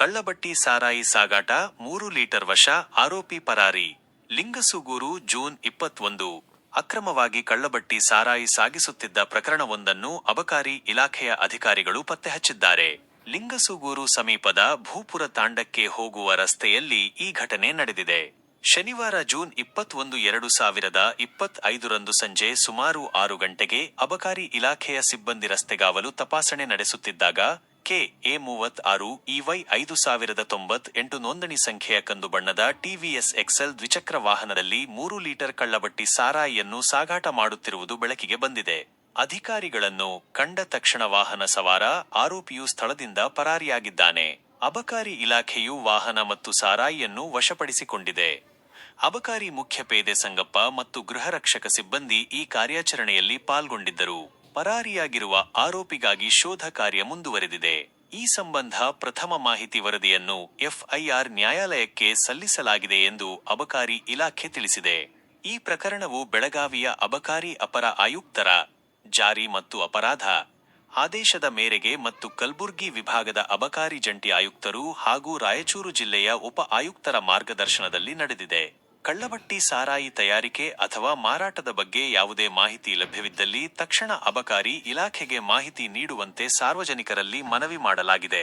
ಕಳ್ಳಬಟ್ಟಿ ಸಾರಾಯಿ ಸಾಗಾಟ ಮೂರು ಲೀಟರ್ ವಶ ಆರೋಪಿ ಪರಾರಿ. ಲಿಂಗಸುಗೂರು ಜೂನ್ ಇಪ್ಪತ್ತೊಂದು. ಅಕ್ರಮವಾಗಿ ಕಳ್ಳಬಟ್ಟಿ ಸಾರಾಯಿ ಸಾಗಿಸುತ್ತಿದ್ದ ಪ್ರಕರಣವೊಂದನ್ನು ಅಬಕಾರಿ ಇಲಾಖೆಯ ಅಧಿಕಾರಿಗಳು ಪತ್ತೆ ಹಚ್ಚಿದ್ದಾರೆ ಲಿಂಗಸುಗೂರು ಸಮೀಪದ ಭೂಪುರ ತಾಂಡಕ್ಕೆ ಹೋಗುವ ರಸ್ತೆಯಲ್ಲಿ ಈ ಘಟನೆ ನಡೆದಿದೆ. ಶನಿವಾರ ಜೂನ್ ಇಪ್ಪತ್ತೊಂದು ಎರಡು ಸಾವಿರದ ಇಪ್ಪತ್ತೈದರಂದು ಸಂಜೆ ಸುಮಾರು ಆರು ಗಂಟೆಗೆ ಅಬಕಾರಿ ಇಲಾಖೆಯ ಸಿಬ್ಬಂದಿ ರಸ್ತೆಗಾವಲು ತಪಾಸಣೆ ನಡೆಸುತ್ತಿದ್ದಾಗ ಕೆ ಎ ಮೂವತ್ ಆರು ಇವೈ ಐದು ಸಾವಿರದ ತೊಂಬತ್ ಎಂಟು ನೋಂದಣಿ ಸಂಖ್ಯೆಯ ಕಂದು ಬಣ್ಣದ ಟಿವಿಎಸ್ ಎಕ್ಸೆಲ್ ದ್ವಿಚಕ್ರ ವಾಹನದಲ್ಲಿ ಮೂರು ಲೀಟರ್ ಕಳ್ಳಬಟ್ಟಿ ಸಾರಾಯಿಯನ್ನು ಸಾಗಾಟ ಮಾಡುತ್ತಿರುವುದು ಬೆಳಕಿಗೆ ಬಂದಿದೆ. ಅಧಿಕಾರಿಗಳನ್ನು ಕಂಡ ತಕ್ಷಣ ವಾಹನ ಸವಾರ ಆರೋಪಿಯು ಸ್ಥಳದಿಂದ ಪರಾರಿಯಾಗಿದ್ದಾನೆ. ಅಬಕಾರಿ ಇಲಾಖೆಯು ವಾಹನ ಮತ್ತು ಸಾರಾಯಿಯನ್ನು ವಶಪಡಿಸಿಕೊಂಡಿದೆ. ಅಬಕಾರಿ ಮುಖ್ಯ ಪೇದೆ ಸಂಗಪ್ಪ ಮತ್ತು ಗೃಹರಕ್ಷಕ ಸಿಬ್ಬಂದಿ ಈ ಕಾರ್ಯಾಚರಣೆಯಲ್ಲಿ ಪಾಲ್ಗೊಂಡಿದ್ದರು. ಪರಾರಿಯಾಗಿರುವ ಆರೋಪಿಗಾಗಿ ಶೋಧ ಕಾರ್ಯ ಮುಂದುವರೆದಿದೆ. ಈ ಸಂಬಂಧ ಪ್ರಥಮ ಮಾಹಿತಿ ವರದಿಯನ್ನು ಎಫ್ಐಆರ್ ನ್ಯಾಯಾಲಯಕ್ಕೆ ಸಲ್ಲಿಸಲಾಗಿದೆ ಎಂದು ಅಬಕಾರಿ ಇಲಾಖೆ ತಿಳಿಸಿದೆ. ಈ ಪ್ರಕರಣವು ಬೆಳಗಾವಿಯ ಅಬಕಾರಿ ಅಪರ ಆಯುಕ್ತರ ಜಾರಿ ಮತ್ತು ಅಪರಾಧ. ಆದೇಶದ ಮೇರೆಗೆ ಮತ್ತು ಕಲ್ಬುರ್ಗಿ ವಿಭಾಗದ ಅಬಕಾರಿ ಜಂಟಿ ಆಯುಕ್ತರು ಹಾಗೂ ರಾಯಚೂರು ಜಿಲ್ಲೆಯ ಉಪ ಆಯುಕ್ತರ ಮಾರ್ಗದರ್ಶನದಲ್ಲಿ ನಡೆದಿದೆ. ಕಳ್ಳಬಟ್ಟಿ ಸಾರಾಯಿ ತಯಾರಿಕೆ ಅಥವಾ ಮಾರಾಟದ ಬಗ್ಗೆ ಯಾವುದೇ ಮಾಹಿತಿ ಲಭ್ಯವಿದ್ದಲ್ಲಿ ತಕ್ಷಣ ಅಬಕಾರಿ ಇಲಾಖೆಗೆ ಮಾಹಿತಿ ನೀಡುವಂತೆ ಸಾರ್ವಜನಿಕರಲ್ಲಿ ಮನವಿ ಮಾಡಲಾಗಿದೆ.